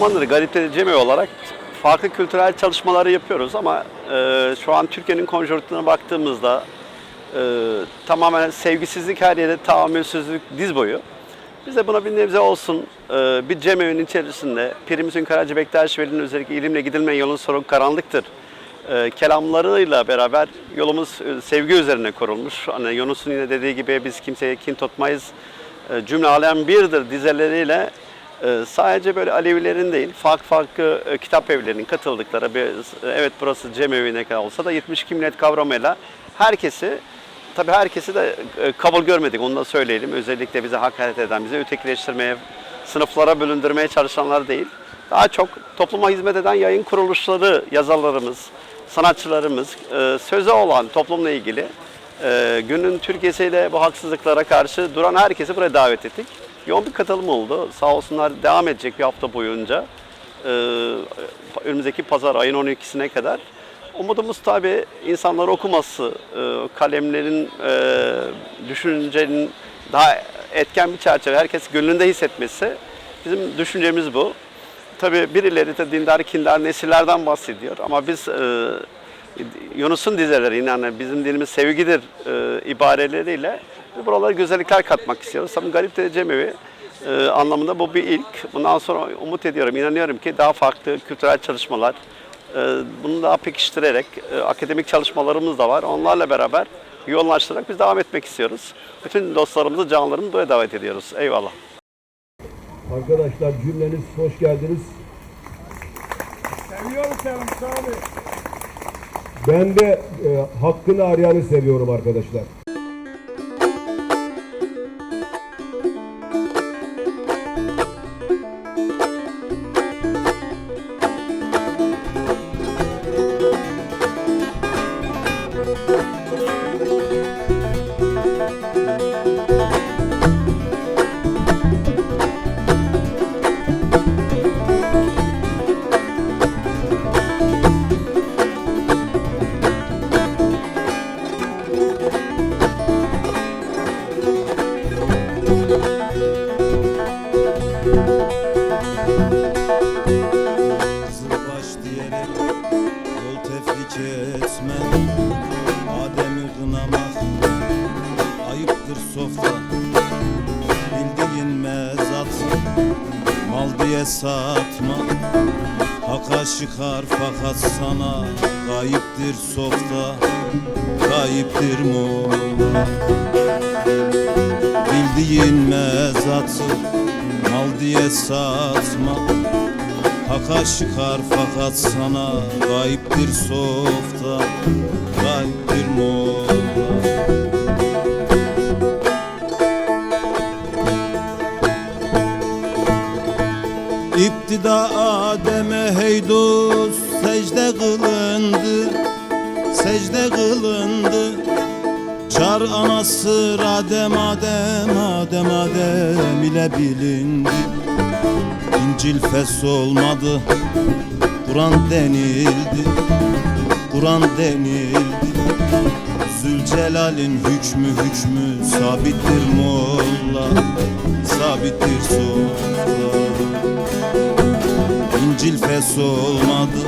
Zamandır Garipleri Cemevi olarak farklı kültürel çalışmaları yapıyoruz ama e, şu an Türkiye'nin konjonktürüne baktığımızda e, tamamen sevgisizlik her yerde tahammülsüzlük diz boyu. Biz de buna bir nebze olsun e, bir cemevinin içerisinde Pirimizin Karaca Bektaş Veli'nin özellikle ilimle gidilmeyen yolun sonu karanlıktır. E, kelamlarıyla beraber yolumuz e, sevgi üzerine kurulmuş. Hani Yunus'un yine dediği gibi biz kimseye kin tutmayız. E, cümle alem birdir dizeleriyle sadece böyle Alevilerin değil farklı farklı e, kitap evlerinin katıldıkları bir, evet burası cemevi ne kadar olsa da 72 millet kavramıyla herkesi Tabii herkesi de e, kabul görmedik onu da söyleyelim. Özellikle bize hakaret eden, bize ötekileştirmeye, sınıflara bölündürmeye çalışanlar değil. Daha çok topluma hizmet eden yayın kuruluşları, yazarlarımız, sanatçılarımız, e, söze olan toplumla ilgili e, günün Türkiye'siyle bu haksızlıklara karşı duran herkesi buraya davet ettik. Yoğun bir katılım oldu. Sağ olsunlar devam edecek bir hafta boyunca. E, önümüzdeki pazar ayın 12'sine kadar. Umudumuz tabii insanları okuması, e, kalemlerin, e, düşüncenin daha etken bir çerçeve, herkes gönlünde hissetmesi. Bizim düşüncemiz bu. Tabii birileri de dindar, kindar nesillerden bahsediyor ama biz e, Yunus'un dizeleri, yani bizim dinimiz sevgidir ibareleriyle buralara güzellikler katmak istiyoruz. Tabii Garip de Cemevi e, anlamında bu bir ilk. Bundan sonra umut ediyorum, inanıyorum ki daha farklı kültürel çalışmalar, ee, Bunu daha pekiştirerek e, akademik çalışmalarımız da var. Onlarla beraber yoğunlaştırarak biz devam etmek istiyoruz. Bütün dostlarımızı, canlarımızı buraya davet ediyoruz. Eyvallah. Arkadaşlar cümleniz hoş geldiniz. Seviyorum seni abi. Ben de e, hakkını arayanı seviyorum arkadaşlar. Mal diye satma Haka çıkar fakat sana kayıptır softa Kayıptır mola. Bildiğin mezatı mal diye satma Haka çıkar fakat sana Gayiptir softa İptida Adem'e hey dost secde kılındı Secde kılındı. Çar anası Adem Adem Adem Adem ile bilindi. İncil fes olmadı Kur'an denildi Kur'an denildi. Zülcelal'in hükmü hükmü Sabittir molla Sabittir solla İncil fes olmadı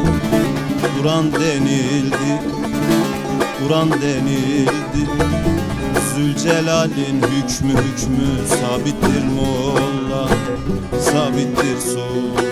Kur'an denildi Kur'an denildi. Zülcelal'in hükmü hükmü Sabittir molla Sabittir softa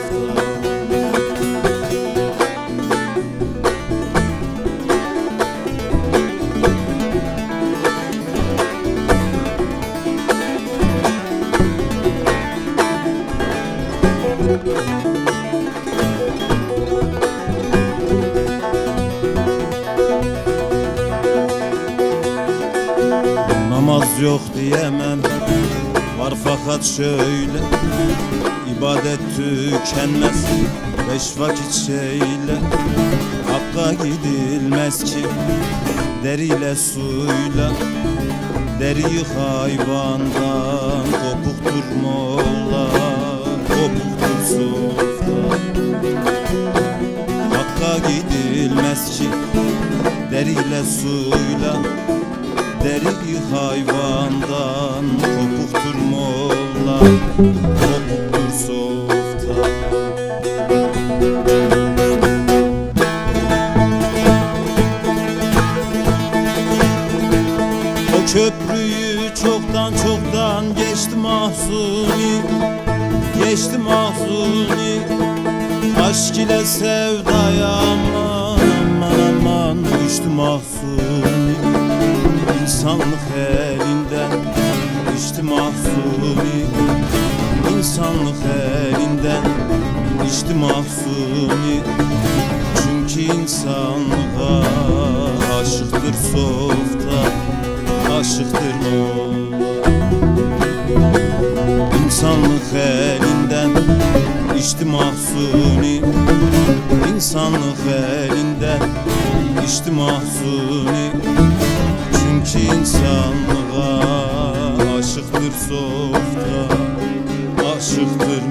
yok diyemem Var fakat şöyle ibadet tükenmez. Beş vakit şeyle Hakka gidilmez ki. Deriyle suyla Deriyi hayvandan Kopuktur molla Kopuktur softa Hakka gidilmez ki Deriyle suyla Deri hayvandan kopuktur molla Kopuktur softa. O köprüyü çoktan çoktan geçti mahzuni Geçti mahzuni. Aşk ile sevdaya aman aman aman Düştü mahzuni. İnsanlık elinden Düştü mahzuni. İnsanlık elinden Düştü mahzuni. Çünkü insanlığa aşıktır softa Aşıktır o İnsanlık elinden içti mahzuni. İnsanlık elinden içti mahzuni ki insanlığa Aşıktır softa, aşıktır